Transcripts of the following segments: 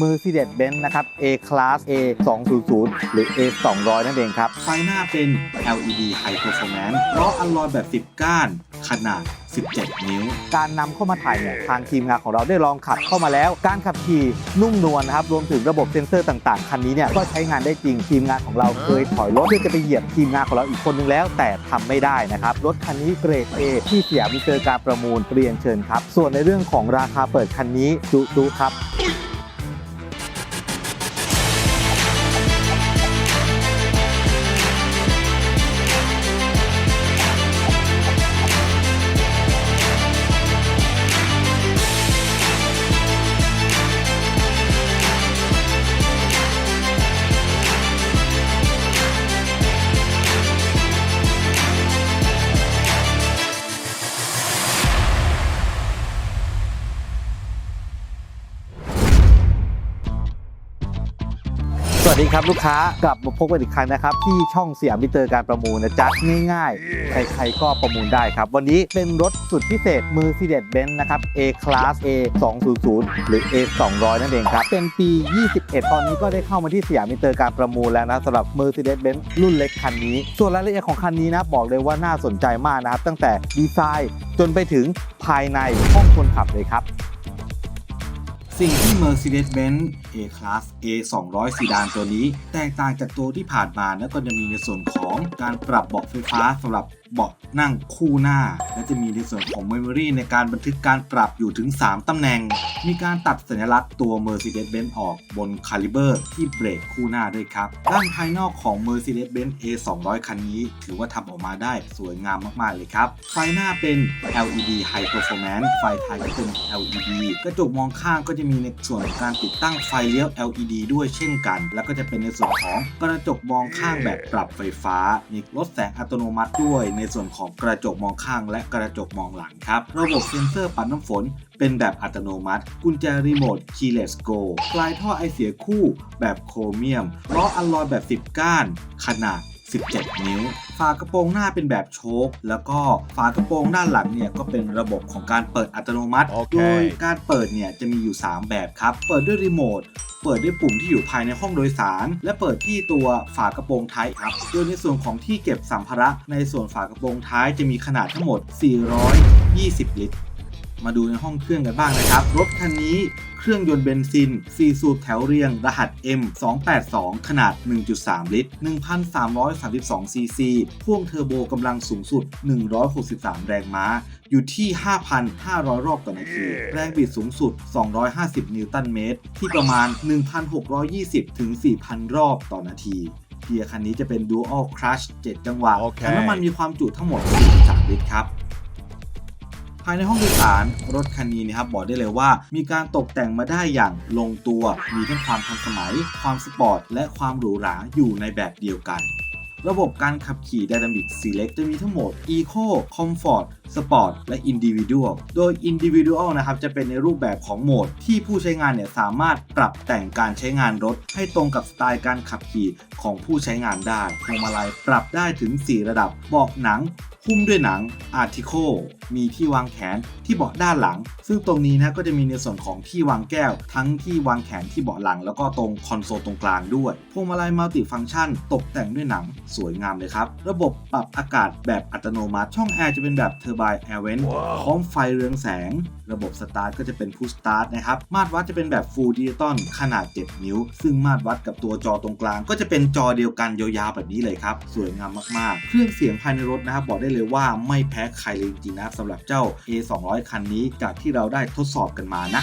Mercedes-Benz นะครับ A-Class A 200หรือ A 200นั่นเองครับ ไฟหน้าเป็น LED High Performance ล้ออัลลอยแบบ 10 ก้าน ขนาด 17 นิ้ว การนำเข้ามาถ่ายเนี่ยทางทีมงานของเราได้ลองขับเข้ามาแล้ว การขับขี่นุ่มนวลนะครับ รวมถึงระบบเซ็นเซอร์ต่างๆ คันนี้เนี่ยก็ใช้งานได้จริง ทีมงานของเราเคยถอยรถเพื่อจะไปเหยียบทีมงานของเราอีกคนนึงแล้ว แต่ทำไม่ได้นะครับ รถคันนี้เกรด A ที่สยามมิเตอร์การประมูลเรียนเชิญครับ ส่วนในเรื่องของราคาเปิดคันนี้จุดูครับ วัสดีครับลูกค้ากลับมาพบกันอีกครั้งนะครับ ที่ช่องสยามมิเตอร์การประมูลนะจ๊ะง่ายๆ ใครๆก็ประมูลได้ครับ วันนี้เป็นรถสุดพิเศษ Mercedes-Benz นะครับ A-Class A 200หรือ A 200นั่นเองครับ เป็นปี 21 ตอนนี้ก็ได้เข้ามาที่สยามมิเตอร์การประมูลแล้วนะสำหรับ Mercedes-Benz รุ่นเล็กคันนี้ ส่วนรายละเอียดของคันนี้นะบอกเลยว่าน่าสนใจมากนะครับตั้งแต่ดีไซน์จนไปถึงภายในห้องคนขับเลยครับ สิ่งที่ Mercedes-Benz A-Class A 200 ซีดานตัวนี้ แตกต่างจากตัวที่ผ่านมานะก็จะมีในส่วนของการปรับเบาะไฟฟ้าสำหรับ เบาะนั่งคู่หน้า และจะมีในส่วนของ Memory ในการบันทึกการปรับอยู่ถึง 3 ตำแหน่ง มีการตัดสัญลักษณ์ตัว Mercedes-Benz ออกบน Caliber ที่เบรกคู่หน้าด้วยครับ ด้านภายนอกของ Mercedes-Benz A 200 คันนี้ ถือว่าทำออกมาได้สวยงามมากๆเลยครับ ไฟหน้าเป็น LED High Performance ไฟท้ายก็เป็น LED กระจกมองข้างก็จะมีในส่วนของการติดตั้งไฟเลี้ยว LED ด้วยเช่นกัน แล้วก็จะเป็นในส่วนของกระจกมองข้างแบบปรับไฟฟ้ามีลดแสงอัตโนมัติด้วยในในส่วนของกระจกมองข้างและกระจกมองหลังครับ ระบบเซ็นเซอร์ปัดน้ำฝน เป็นแบบอัตโนมัติ กุญแจรีโมท Keyless Go ปลายท่อไอเสียคู่แบบโครเมียมล้ออัลลอยแบบ 10 ก้าน ขนาด 17 นิ้ว ฝากระโปรงหน้าเป็นแบบโชคแล้วก็ฝากระโปรงด้านหลังเนี่ยก็เป็นระบบของการเปิดอัตโนมัติโอเคโดยการเปิดเนี่ยจะมีอยู่ 3 แบบครับ เปิดด้วยรีโมทเปิดด้วยปุ่มที่อยู่ภายในห้องโดยสาร และเปิดที่ตัวฝากระโปรงท้ายครับ โดยในส่วนของที่เก็บสัมภาระ ในส่วนฝากระโปรงท้ายจะมีขนาดทั้งหมด 420 ลิตร มาดูในห้องเครื่องกันบ้างนะครับ รถคันนี้เครื่องยนต์เบนซิน 4 สูบแถวเรียง รหัส M 282 ขนาด 1.3 ลิตร 1,332 ซีซี พ่วงเทอร์โบกำลังสูงสุด 163 แรงม้า อยู่ที่ 5,500 รอบต่อนาที แรงบิดสูงสุด 250 นิวตันเมตร ที่ประมาณ 1,620 ถึง 4,000 รอบต่อนาทีเกียร์คันนี้จะเป็น Dual Clutch 7 จังหวะโอเคถังน้ำมันมีความจุทั้งหมด 43 ลิตรครับ ภายในห้องโดยสารรถคันนี้นะครับบอกได้เลยว่า มีการตกแต่งมาได้อย่างลงตัว มีทั้งความทันสมัย ความสปอร์ตและความหรูหราอยู่ในแบบเดียวกัน ระบบการขับขี่ Dynamic Select จะมีทั้งหมด Eco Comfort Sport และ Individual โดย Individual นะครับจะเป็นในรูปแบบของโหมด ที่ผู้ใช้งานเนี่ยสามารถปรับแต่งการใช้งานรถ ให้ตรงกับสไตล์การขับขี่ของผู้ใช้งานได้พวงมาลัยปรับได้ถึง 4 ระดับเบาะหนังหุ้มด้วยหนัง Article มีที่วางแขนที่เบาะด้านหลัง ซึ่งตรงนี้นะก็จะมีในส่วนของที่วางแก้ว ทั้งที่วางแขนที่เบาะหลัง แล้วก็ตรงคอนโซลตรงกลางด้วย พวงมาลัยมัลติฟังก์ชัน ตกแต่งด้วยหนังสวยงามเลยครับ ระบบปรับอากาศแบบอัตโนมัติ ช่องแอร์จะเป็นแบบเทอร์ไบแอร์เวนพร้อมไฟเรืองแสง ระบบสตาร์ทก็จะเป็นพุชสตาร์ทนะครับ มาตรวัดจะเป็นแบบฟูลดิจิตอลขนาด 7 นิ้ว ซึ่งมาตรวัดกับตัวจอตรงกลาง ก็จะเป็นจอเดียวกันยาวๆแบบนี้เลยครับ สวยงามมากๆ เครื่องเสียงภายในรถนะครับบอกได้เลยว่าไม่แพ้ใครเลยจริงๆนะครับสำหรับเจ้า A 2 0 0 คันนี้จากที่เราได้ทดสอบกันมานะ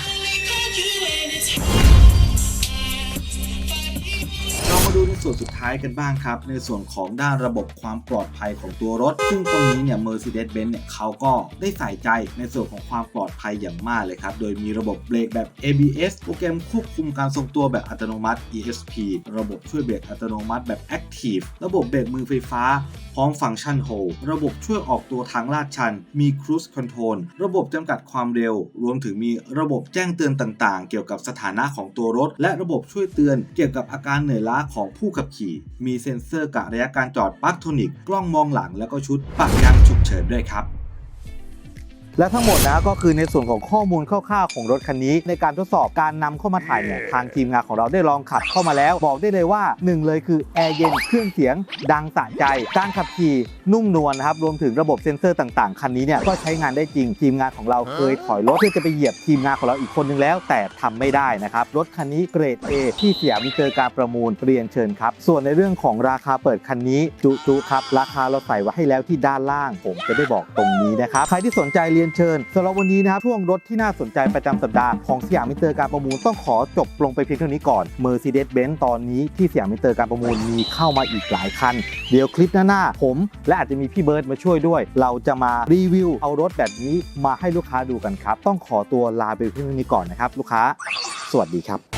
ส่วนสุดท้ายกันบ้างครับ ในส่วนของด้านระบบความปลอดภัยของตัวรถ ซึ่งตรงนี้เนี่ย Mercedes-Benz เนี่ยเขาก็ได้ใส่ใจในส่วนของความปลอดภัยอย่างมากเลยครับ โดยมีระบบเบรกแบบ ABS โปรแกรมควบคุมการทรงตัวแบบอัตโนมัติ ESP ระบบช่วยเบรกอัตโนมัติแบบ Active ระบบเบรกมือไฟฟ้า พร้อมฟังก์ชัน Hold ระบบช่วยออกตัวทางลาดชัน มี Cruise Control ระบบจำกัดความเร็ว รวมถึงมีระบบแจ้งเตือนต่างๆ เกี่ยวกับสถานะของตัวรถ และระบบช่วยเตือนเกี่ยวกับอาการเหนื่อยล้าของผู้ขับขี่ มีเซ็นเซอร์กะระยะการจอดปักโทนิก กล้องมองหลังแล้วก็ชุดปักยางฉุกเฉินด้วยครับ และทั้งหมดนะก็คือในส่วนของข้อมูลคร่าวๆของรถคันนี้ ในการทดสอบการนำเข้ามาถ่ายเนี่ยทางทีมงานของเราได้ลองขับเข้ามาแล้ว บอกได้เลยว่าหนึ่งเลยคือแอร์เย็นเครื่องเสียงดังสะใจ การขับขี่นุ่มนวลนะครับรวมถึงระบบเซ็นเซอร์ต่างๆ คันนี้เนี่ยก็ใช้งานได้จริง ทีมงานของเราเคยถอยรถเพื่อจะไปเหยียบทีมงานของเราอีกคนนึงแล้ว แต่ทำไม่ได้นะครับรถคันนี้เกรด A ที่เสียมมิเตอร์การประมูลเรียนเชิญครับส่วนในเรื่องของราคาเปิดคันนี้จุจุครับราคาเราใส่ไว้ให้แล้วที่ด้านล่าง ผมจะได้บอกตรงนี้นะครับใครที่สนใจเรียนเชิญสำหรับวันนี้นะครับช่วงรถที่น่าสนใจประจำสัปดาห์ของสยามมิเตอร์การประมูลต้องขอจบลงไปเพียงเท่านี้ก่อน Mercedes-Benz ตอนนี้ที่สยามมิเตอร์การประมูลมีเข้ามาอีกหลายคัน เดี๋ยวคลิปหน้าๆผม และอาจจะมีพี่เบิร์ดมาช่วยด้วย เราจะมารีวิวเอารถแบบนี้มาให้ลูกค้าดูกันครับ ต้องขอตัวลาไปเพียงเท่านี้ก่อนนะครับลูกค้า สวัสดีครับ